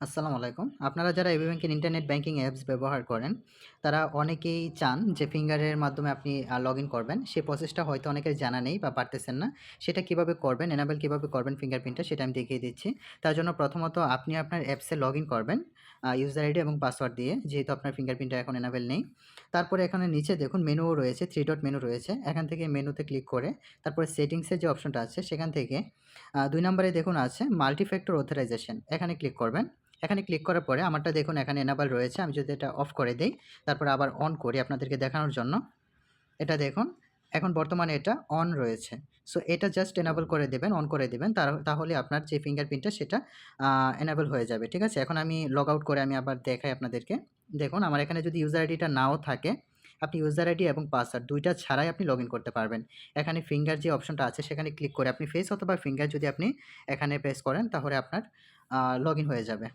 আসসালামু আলাইকুম। আপনারা যারা এবি ব্যাংকের ইন্টারনেট ব্যাংকিং অ্যাপস ব্যবহার করেন, তারা অনেকেই চান যে ফিঙ্গারের মাধ্যমে আপনি লগ ইন করবেন। সেই প্রসেসটা হয়তো অনেকের জানা নেই বা পারতেছেন না। সেটা কীভাবে করবেন, এনাবেল কীভাবে করবেন ফিঙ্গারপ্রিন্টটা সেটা আমি দেখিয়ে দিচ্ছি। তার জন্য প্রথমত আপনি আপনার অ্যাপসে লগ ইন করবেন ইউজার আইডি এবং পাসওয়ার্ড দিয়ে যেহেতু আপনার ফিঙ্গারপ্রিন্টটা এখন এনাবেল নেই। তারপরে এখানে নিচে দেখুন মেনুও রয়েছে, থ্রি ডট মেনু রয়েছে। এখান থেকে মেনুতে ক্লিক করে তারপরে সেটিংসের যে অপশনটা আছে সেখান থেকে দুই নম্বরে দেখুন আছে মাল্টিফ্যাক্টর অথরাইজেশন এখানে ক্লিক করবেন। এখানে ক্লিক করার পরে আমারটা দেখুন এখানে এনাবেল রয়েছে। আমি যদি এটা অফ করে দিই তারপরে আবার অন করি আপনাদেরকে দেখানোর জন্য। এটা দেখুন এখন বর্তমানে এটা অন রয়েছে। সো এটা জাস্ট এনেবল করে দেবেন, অন করে দেবেন তাহলে আপনার যে ফিঙ্গারপ্রিন্টটা সেটা এনেবল হয়ে যাবে। ঠিক আছে? এখন আমি লগ আউট করে আমি আবার দেখাই আপনাদেরকে। দেখুন আমার এখানে যদি ইউজার আইডিটা নাও থাকে, আপনি ইউজার আইডি এবং পাসওয়ার্ড দুইটা ছাড়াই আপনি লগইন করতে পারবেন। এখানে ফিঙ্গার যে অপশনটা আছে সেখানে ক্লিক করে আপনি ফেস অথবা ফিঙ্গার যদি আপনি এখানে প্রেস করেন তাহলে আপনার লগ হয়ে যাবে।